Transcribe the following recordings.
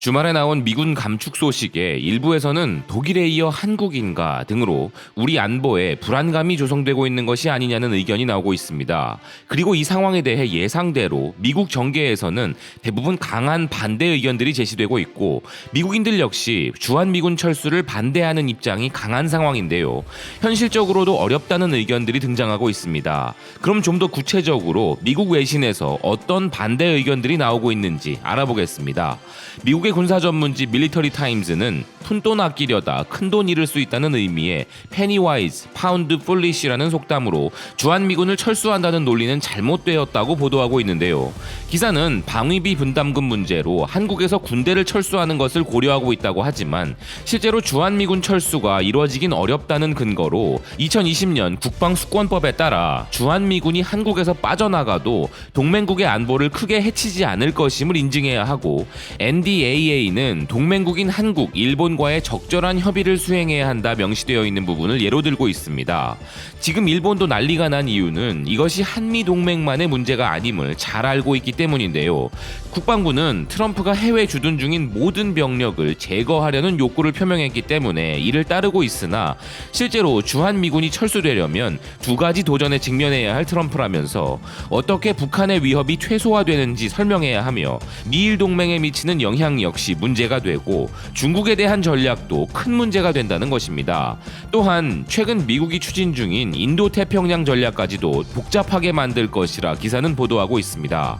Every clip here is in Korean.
주말에 나온 미군 감축 소식에 일부에서는 독일에 이어 한국인가 등으로 우리 안보에 불안감이 조성되고 있는 것이 아니냐는 의견이 나오고 있습니다. 그리고 이 상황에 대해 예상대로 미국 정계에서는 대부분 강한 반대 의견들이 제시되고 있고 미국인들 역시 주한미군 철수를 반대하는 입장이 강한 상황인데요. 현실적으로도 어렵다는 의견들이 등장하고 있습니다. 그럼 좀 더 구체적으로 미국 외신에서 어떤 반대 의견들이 나오고 있는지 알아보겠습니다. 미국 의 군사 전문지 밀리터리 타임즈는 푼 돈 아끼려다 큰 돈 잃을 수 있다는 의미의 페니와이즈 파운드 폴리시라는 속담으로 주한미군을 철수한다는 논리는 잘못되었다고 보도하고 있는데요. 기사는 방위비 분담금 문제로 한국에서 군대를 철수하는 것을 고려하고 있다고 하지만 실제로 주한미군 철수가 이루어지긴 어렵다는 근거로 2020년 국방수권법에 따라 주한미군이 한국에서 빠져나가도 동맹국의 안보를 크게 해치지 않을 것임을 인증해야 하고 NDAA는 동맹국인 한국, 일본과의 적절한 협의를 수행해야 한다 명시되어 있는 부분을 예로 들고 있습니다. 지금 일본도 난리가 난 이유는 이것이 한미 동맹만의 문제가 아님을 잘 알고 있기 때문인데요. 국방부는 트럼프가 해외 주둔 중인 모든 병력을 제거하려는 욕구를 표명했기 때문에 이를 따르고 있으나 실제로 주한 미군이 철수되려면 두 가지 도전에 직면해야 할 트럼프라면서 어떻게 북한의 위협이 최소화되는지 설명해야 하며 미일 동맹에 미치는 영향 역시 문제가 되고 중국에 대한 전략도 큰 문제가 된다는 것입니다. 또한 최근 미국이 추진 중인 인도 태평양 전략까지도 복잡하게 만들 것이라 기사는 보도하고 있습니다.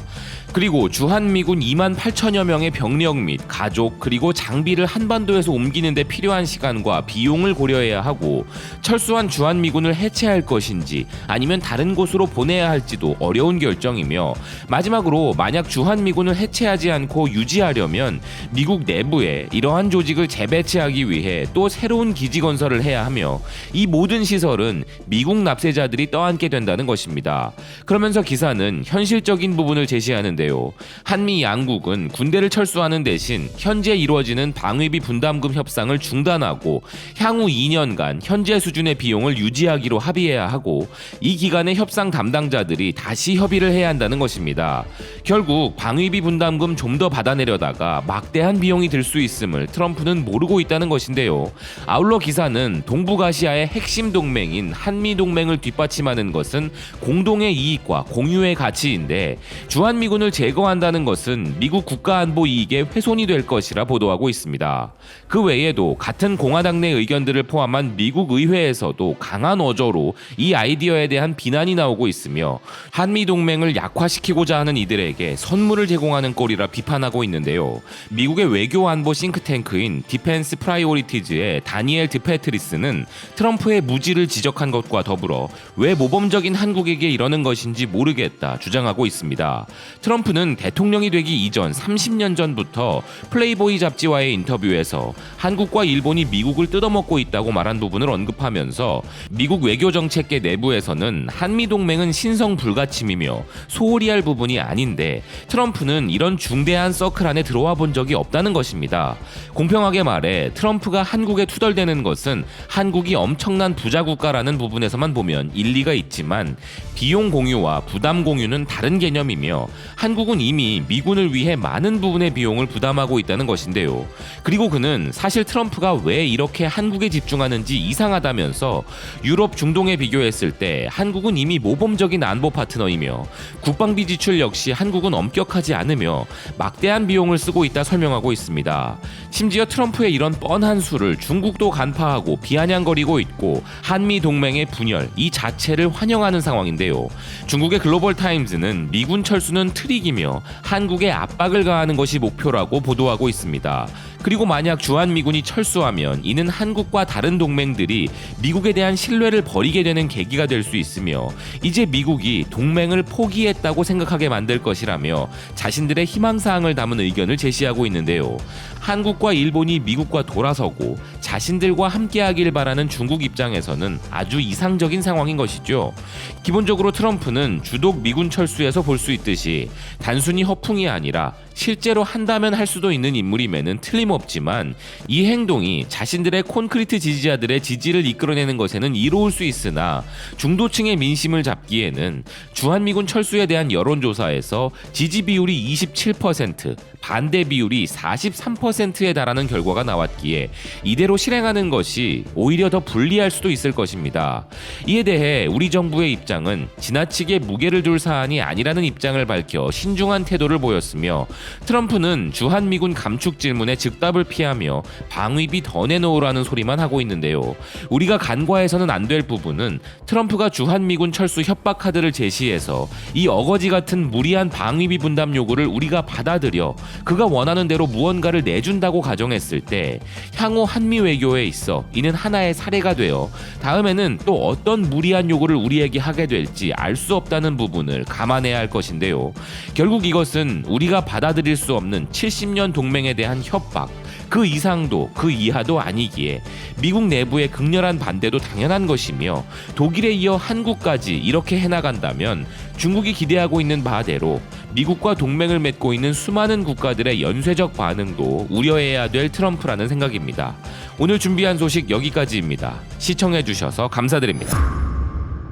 그리고 주한미군 2만 8천여 명의 병력 및 가족 그리고 장비를 한반도에서 옮기는 데 필요한 시간과 비용을 고려해야 하고 철수한 주한미군을 해체할 것인지 아니면 다른 곳으로 보내야 할지도 어려운 결정이며 마지막으로 만약 주한미군을 해체하지 않고 유지하려면 미국 내부에 이러한 조직을 재배치하기 위해 또 새로운 기지 건설을 해야 하며 이 모든 시설은 미국 납세자들이 떠안게 된다는 것입니다. 그러면서 기사는 현실적인 부분을 제시하는 데요. 한미 양국은 군대를 철수하는 대신 현재 이루어지는 방위비 분담금 협상을 중단하고 향후 2년간 현재 수준의 비용을 유지하기로 합의해야 하고 이 기간에 협상 담당자들이 다시 협의를 해야 한다는 것입니다. 결국 방위비 분담금 좀 더 받아내려다가 막대한 비용이 들 수 있음을 트럼프는 모르고 있다는 것인데요. 아울러 기사는 동북아시아의 핵심 동맹인 한미 동맹을 뒷받침하는 것은 공동의 이익과 공유의 가치인데 주한미군을 제거한다는 것은 미국 국가안보 이익에 훼손이 될 것이라 보도하고 있습니다. 그 외에도 같은 공화당 내 의견들을 포함한 미국 의회에서도 강한 어조로 이 아이디어에 대한 비난이 나오고 있으며 한미 동맹을 약화시키고자 하는 이들에게 선물을 제공하는 꼴이라 비판하고 있는데요. 미국의 외교 안보 싱크탱크인 디펜스 프라이오리티즈의 다니엘 드페트리스는 트럼프의 무지를 지적한 것과 더불어 왜 모범적인 한국에게 이러는 것인지 모르겠다 주장하고 있습니다. 트럼프 는 대통령이 되기 이전 30년 전부터 플레이보이 잡지와의 인터뷰에서 한국과 일본이 미국을 뜯어먹고 있다고 말한 부분을 언급하면서 미국 외교 정책계 내부에서는 한미 동맹은 신성 불가침이며 소홀히 할 부분이 아닌데 트럼프는 이런 중대한 서클 안에 들어와 본 적이 없다는 것입니다. 공평하게 말해 트럼프가 한국에 투덜대는 것은 한국이 엄청난 부자 국가라는 부분에서만 보면 일리가 있지만 비용 공유와 부담 공유는 다른 개념이며 한 국은 이미 미군을 위해 많은 부분의 비용을 부담하고 있다는 것인데요. 그리고 그는 사실 트럼프가 왜 이렇게 한국에 집중하는지 이상하다면서 유럽 중동에 비교했을 때 한국은 이미 모범적인 안보 파트너이며 국방비 지출 역시 한국은 엄격하지 않으며 막대한 비용을 쓰고 있다 설명하고 있습니다. 심지어 트럼프의 이런 뻔한 수를 중국도 간파하고 비아냥거리고 있고 한미 동맹의 분열 이 자체를 환영하는 상황인데요. 중국의 글로벌 타임즈는 미군 철수는 트릭이며 한국에 압박을 가하는 것이 목표라고 보도하고 있습니다. 그리고 만약 주한미군이 철수하면 이는 한국과 다른 동맹들이 미국에 대한 신뢰를 버리게 되는 계기가 될 수 있으며 이제 미국이 동맹을 포기했다고 생각하게 만들 것이라며 자신들의 희망사항을 담은 의견을 제시하고 있는데요. 한국과 일본이 미국과 돌아서고 자신들과 함께하길 바라는 중국 입장에서는 아주 이상적인 상황인 것이죠. 기본적으로 트럼프는 주독 미군 철수에서 볼 수 있듯이 단순히 허풍이 아니라 실제로 한다면 할 수도 있는 인물임에는 틀림없지만 이 행동이 자신들의 콘크리트 지지자들의 지지를 이끌어내는 것에는 이로울 수 있으나 중도층의 민심을 잡기에는 주한미군 철수에 대한 여론조사에서 지지 비율이 27%, 반대 비율이 43%에 달하는 결과가 나왔기에 이대로 실행하는 것이 오히려 더 불리할 수도 있을 것입니다. 이에 대해 우리 정부의 입장은 지나치게 무게를 둘 사안이 아니라는 입장을 밝혀 신중한 태도를 보였으며 트럼프는 주한미군 감축 질문에 즉답을 피하며 방위비 더 내놓으라는 소리만 하고 있는데요. 우리가 간과해서는 안 될 부분은 트럼프가 주한미군 철수 협박 카드를 제시해서 이 어거지 같은 무리한 방위비 분담 요구를 우리가 받아들여 그가 원하는 대로 무언가를 내준다고 가정했을 때 향후 한미 외교에 있어 이는 하나의 사례가 되어 다음에는 또 어떤 무리한 요구를 우리에게 하게 될지 알 수 없다는 부분을 감안해야 할 것인데요. 결국 이것은 우리가 받아들일 수 없는 70년 동맹에 대한 협박, 그 이상도 그 이하도 아니기에 미국 내부의 극렬한 반대도 당연한 것이며 독일에 이어 한국까지 이렇게 해나간다면 중국이 기대하고 있는 바대로 미국과 동맹을 맺고 있는 수많은 국가들의 연쇄적 반응도 우려해야 될 트럼프라는 생각입니다. 오늘 준비한 소식 여기까지입니다. 시청해주셔서 감사드립니다.